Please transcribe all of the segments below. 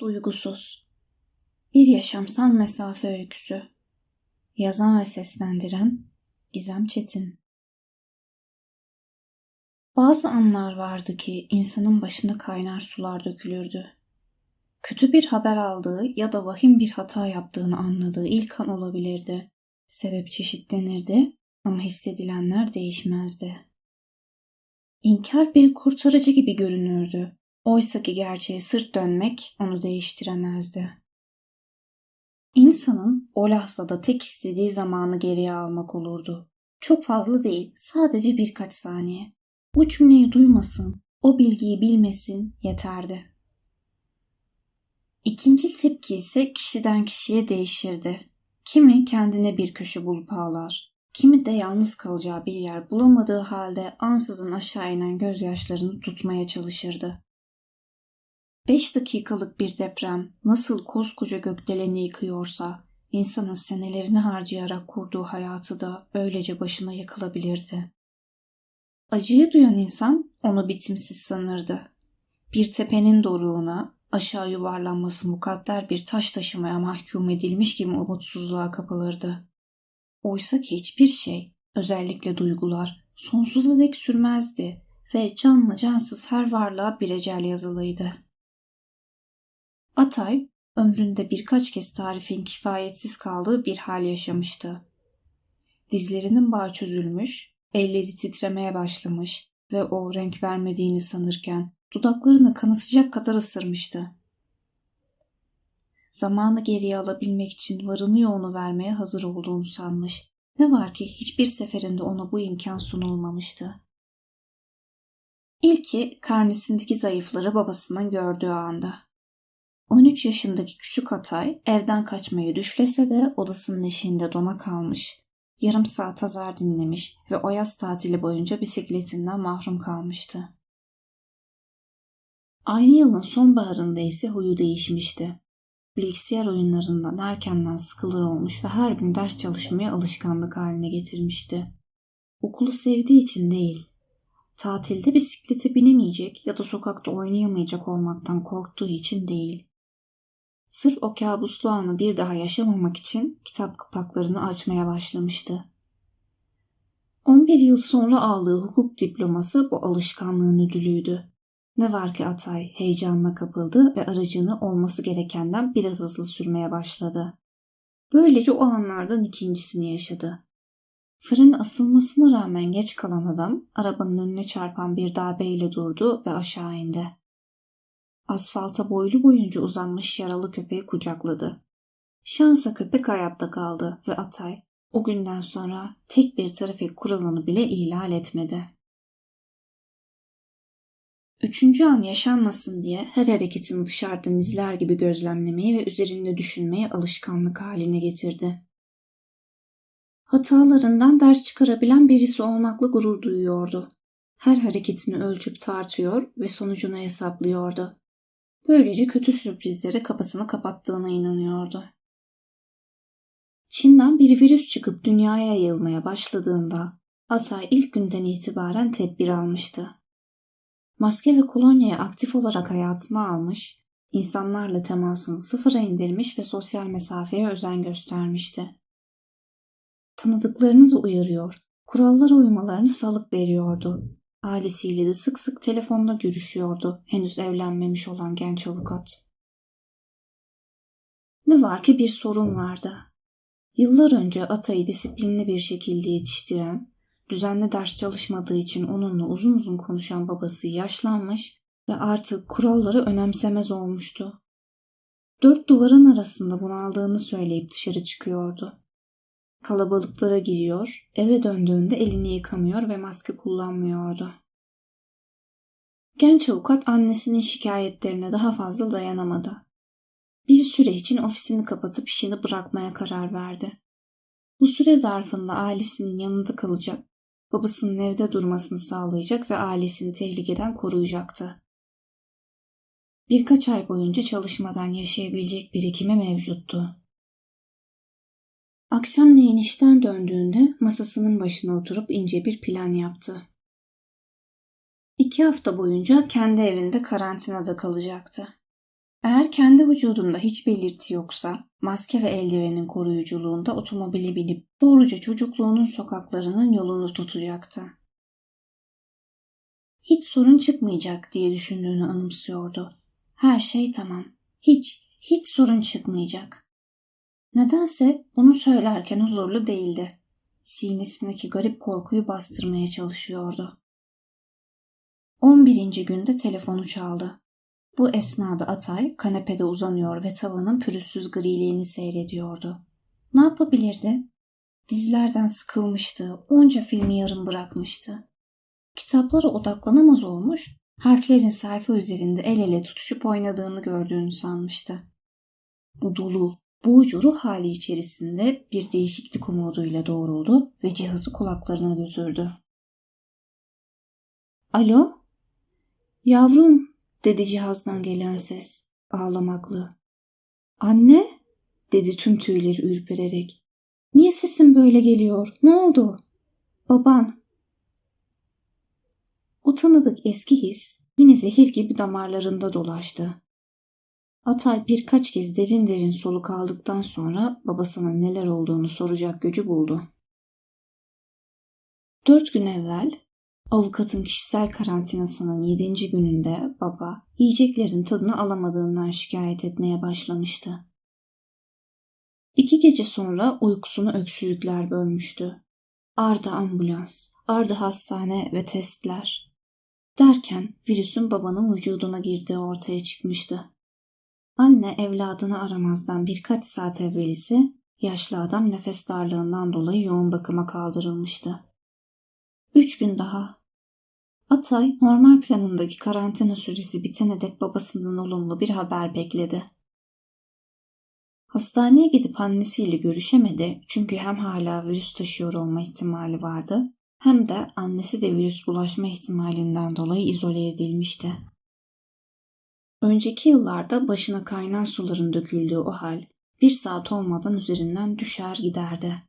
Duygusuz Bir yaşamsal mesafe öyküsü Yazan ve seslendiren Gizem Çetin Bazı anlar vardı ki insanın başına kaynar sular dökülürdü. Kötü bir haber aldığı ya da vahim bir hata yaptığını anladığı ilk an olabilirdi. Sebep çeşitlenirdi ama hissedilenler değişmezdi. İnkar bir kurtarıcı gibi görünürdü Oysaki gerçeğe sırt dönmek onu değiştiremezdi. İnsanın o lahzada tek istediği zamanı geriye almak olurdu. Çok fazla değil, sadece birkaç saniye. Bu cümleyi duymasın, o bilgiyi bilmesin yeterdi. İkinci tepki ise kişiden kişiye değişirdi. Kimi kendine bir köşe bulup ağlar, kimi de yalnız kalacağı bir yer bulamadığı halde ansızın aşağı inen gözyaşlarını tutmaya çalışırdı. Beş dakikalık bir deprem nasıl koskoca gökdeleni yıkıyorsa, insanın senelerini harcayarak kurduğu hayatı da öylece başına yıkılabilirdi. Acıyı duyan insan onu bitimsiz sanırdı. Bir tepenin doruğuna, aşağı yuvarlanması mukadder bir taş taşımaya mahkum edilmiş gibi umutsuzluğa kapılırdı. Oysa ki hiçbir şey, özellikle duygular, sonsuza dek sürmezdi ve canlı cansız her varlığa bir ecel yazılıydı. Atay ömründe birkaç kez tarifin kifayetsiz kaldığı bir hal yaşamıştı. Dizlerinin bağı çözülmüş, elleri titremeye başlamış ve o renk vermediğini sanırken dudaklarını kanatacak kadar ısırmıştı. Zamanı geriye alabilmek için varını yoğunu vermeye hazır olduğunu sanmış. Ne var ki hiçbir seferinde ona bu imkan sunulmamıştı. İlki karnesindeki zayıfları babasından gördüğü anda. 13 yaşındaki küçük Atay evden kaçmayı düşlese de odasının eşiğinde dona kalmış. Yarım saat azar dinlemiş ve o yaz tatili boyunca bisikletinden mahrum kalmıştı. Aynı yılın sonbaharında ise huyu değişmişti. Bilgisayar oyunlarından erkenden sıkılır olmuş ve her gün ders çalışmaya alışkanlık haline getirmişti. Okulu sevdiği için değil, tatilde bisiklete binemeyecek ya da sokakta oynayamayacak olmaktan korktuğu için değil. Sırf o kabuslu anı bir daha yaşamamak için kitap kapaklarını açmaya başlamıştı. 11 yıl sonra aldığı hukuk diploması bu alışkanlığın ödülüydü. Ne var ki Atay heyecanla kapıldı ve aracını olması gerekenden biraz hızlı sürmeye başladı. Böylece o anlardan ikincisini yaşadı. Fırın asılmasına rağmen geç kalan adam arabanın önüne çarpan bir darbeyle durdu ve aşağı indi. Asfalta boylu boyunca uzanmış yaralı köpeği kucakladı. Şansa köpek hayatta kaldı ve Atay o günden sonra tek bir trafik kuralını bile ihlal etmedi. Üçüncü an yaşanmasın diye her hareketini dışarıdan izler gibi gözlemlemeyi ve üzerinde düşünmeyi alışkanlık haline getirdi. Hatalarından ders çıkarabilen birisi olmakla gurur duyuyordu. Her hareketini ölçüp tartıyor ve sonucunu hesaplıyordu. Böylece kötü sürprizlere kapısını kapattığına inanıyordu. Çin'den bir virüs çıkıp dünyaya yayılmaya başladığında Atay ilk günden itibaren tedbir almıştı. Maske ve kolonyayı aktif olarak hayatına almış, insanlarla temasını sıfıra indirmiş ve sosyal mesafeye özen göstermişti. Tanıdıklarını da uyarıyor, kurallara uymalarını salık veriyordu Ailesiyle de sık sık telefonda görüşüyordu henüz evlenmemiş olan genç avukat. Ne var ki bir sorun vardı. Yıllar önce Atay'ı disiplinli bir şekilde yetiştiren, düzenli ders çalışmadığı için onunla uzun uzun konuşan babası yaşlanmış ve artık kuralları önemsemez olmuştu. Dört duvarın arasında bunaldığını söyleyip dışarı çıkıyordu. Kalabalıklara giriyor, eve döndüğünde elini yıkamıyor ve maske kullanmıyordu. Genç avukat annesinin şikayetlerine daha fazla dayanamadı. Bir süre için ofisini kapatıp işini bırakmaya karar verdi. Bu süre zarfında ailesinin yanında kalacak, babasının evde durmasını sağlayacak ve ailesini tehlikeden koruyacaktı. Birkaç ay boyunca çalışmadan yaşayabilecek birikimi mevcuttu. Akşamleyin işten döndüğünde masasının başına oturup ince bir plan yaptı. İki hafta boyunca kendi evinde karantinada kalacaktı. Eğer kendi vücudunda hiç belirti yoksa maske ve eldivenin koruyuculuğunda otomobili binip doğruca çocukluğunun sokaklarının yolunu tutacaktı. Hiç sorun çıkmayacak diye düşündüğünü anımsıyordu. Her şey tamam. Hiç, hiç sorun çıkmayacak. Nedense bunu söylerken huzurlu değildi. Sinesindeki garip korkuyu bastırmaya çalışıyordu. 11. günde telefonu çaldı. Bu esnada Atay kanepede uzanıyor ve tavanın pürüzsüz griliğini seyrediyordu. Ne yapabilirdi? Dizilerden sıkılmıştı, onca filmi yarım bırakmıştı. Kitaplara odaklanamaz olmuş, harflerin sayfa üzerinde el ele tutuşup oynadığını gördüğünü sanmıştı. Bu dolu, boğucu ruh hali içerisinde bir değişiklik umuduyla doğruldu ve cihazı kulaklarına götürdü. Alo? Yavrum, dedi cihazdan gelen ses, ağlamaklı. Anne, dedi tüm tüyleri ürpererek. Niye sesin böyle geliyor? Ne oldu? Baban. O tanıdık eski his yine zehir gibi damarlarında dolaştı. Atay birkaç kez derin derin soluk aldıktan sonra babasının neler olduğunu soracak gücü buldu. Dört gün evvel avukatın kişisel karantinasının yedinci gününde baba yiyeceklerin tadını alamadığından şikayet etmeye başlamıştı. İki gece sonra uykusunu öksürükler bölmüştü. Arda ambulans, arda hastane ve testler. Derken virüsün babanın vücuduna girdiği ortaya çıkmıştı. Anne evladını aramazdan birkaç saat evvelisi yaşlı adam nefes darlığından dolayı yoğun bakıma kaldırılmıştı. Üç gün daha. Atay normal planındaki karantina süresi bitene dek babasından olumlu bir haber bekledi. Hastaneye gidip annesiyle görüşemedi çünkü hem hala virüs taşıyor olma ihtimali vardı hem de annesi de virüs bulaşma ihtimalinden dolayı izole edilmişti. Önceki yıllarda başına kaynar suların döküldüğü o hal bir saat olmadan üzerinden düşer giderdi.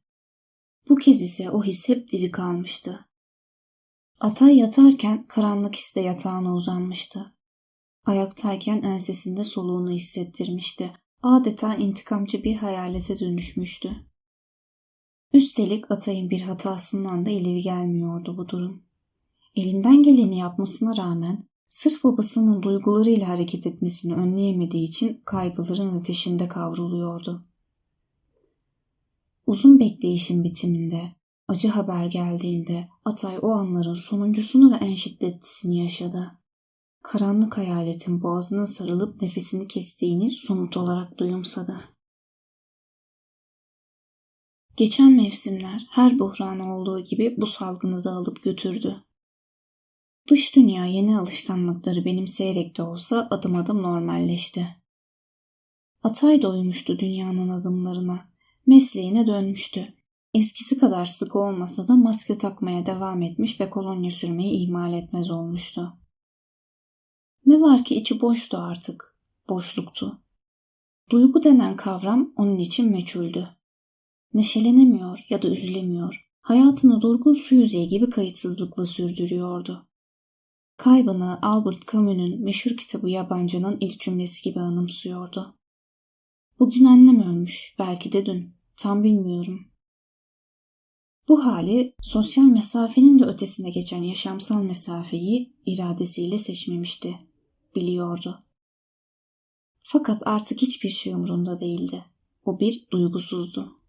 Bu kez ise o his hep diri kalmıştı. Atay yatarken karanlık iste yatağına uzanmıştı. Ayaktayken ensesinde soluğunu hissettirmişti. Adeta intikamcı bir hayalete dönüşmüştü. Üstelik Atay'ın bir hatasından da ileri gelmiyordu bu durum. Elinden geleni yapmasına rağmen sırf babasının duygularıyla hareket etmesini önleyemediği için kaygıların ateşinde kavruluyordu. Uzun bekleyişin bitiminde, acı haber geldiğinde Atay o anların sonuncusunu ve en şiddetlisini yaşadı. Karanlık hayaletin boğazına sarılıp nefesini kestiğini somut olarak duyumsadı. Geçen mevsimler her buhran olduğu gibi bu salgını da alıp götürdü. Dış dünya yeni alışkanlıkları benimseyerek de olsa adım adım normalleşti. Atay doymuştu dünyanın adımlarına. Mesleğine dönmüştü. Eskisi kadar sık olmasa da maske takmaya devam etmiş ve kolonya sürmeyi ihmal etmez olmuştu. Ne var ki içi boştu artık. Boşluktu. Duygu denen kavram onun için meçhuldü. Neşelenemiyor ya da üzülemiyor. Hayatını durgun su yüzeyi gibi kayıtsızlıkla sürdürüyordu. Kaybını Albert Camus'un meşhur kitabı Yabancı'nın ilk cümlesi gibi anımsıyordu. Bugün annem ölmüş, belki de dün. Tam bilmiyorum. Bu hali sosyal mesafenin de ötesine geçen yaşamsal mesafeyi iradesiyle seçmemişti. Biliyordu. Fakat artık hiçbir şey umurunda değildi. O bir duygusuzdu.